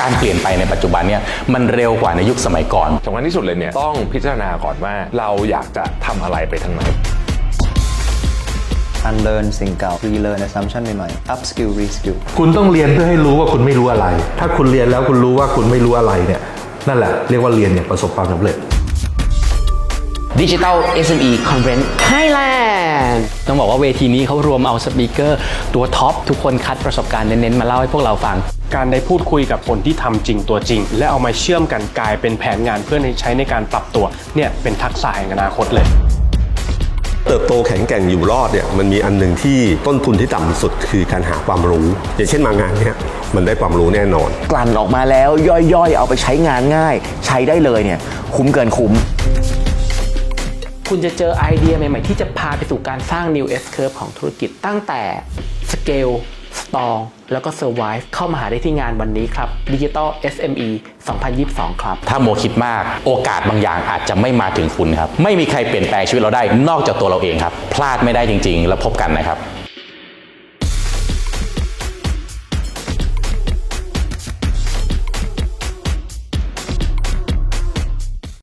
การเปลี่ยนไปในปัจจุบันเนี่ยมันเร็วกว่าในยุคสมัยก่อนสำคัญที่สุดเลยเนี่ยต้องพิจารณาก่อนว่าเราอยากจะทำอะไรไปทางไหน unlearn สิ่งเก่า relearn assumption ใหม่ๆ upskill reskill คุณต้องเรียนเพื่อให้รู้ว่าคุณไม่รู้อะไร ถ้าคุณเรียนแล้วคุณรู้ว่าคุณไม่รู้อะไรเนี่ย นั่นแหละเรียกว่าเรียนอย่างประสบความสำเร็จ Digital SME Conference Thailand ต้องบอกว่าเวทีนี้เขารวมเอาสปีกเกอร์ตัวท็อปทุกคนคัดประสบการณ์เน้นๆ มาเล่าให้พวกเราฟัง การได้พูดคุยกับคนที่ทำจริงตัวจริง และเอามาเชื่อมกันกลายเป็นแผนงานเพื่อใช้ในการปรับตัวเนี่ยเป็นทักษะแห่งอนาคตเลย เติบโตแข็งแกร่งอยู่รอดเนี่ยมันมีอันหนึ่งที่ต้นทุนที่ต่ำสุดคือการหาความรู้ อย่างเช่นมางานเนี้ยมันได้ความรู้แน่นอน กลั่นออกมาแล้วย่อยๆ เอาไปใช้งานง่าย ใช้ได้เลยเนี่ย คุ้มเกินคุ้ม คุณจะเจอไอเดียใหม่ๆ ที่จะพาไปสู่การสร้าง New S Curve ของธุรกิจตั้งแต่ Scale Strong แล้วก็ Survive เข้ามาหาได้ที่งานวันนี้ครับ Digital SME 2022 ครับ ถ้าโมคิดมากโอกาสบางอย่างอาจจะไม่มาถึงคุณครับ ไม่มีใครเปลี่ยนแปลงชีวิตเราได้นอกจากตัวเราเองครับ พลาดไม่ได้จริง ๆ แล้วพบกันนะครับ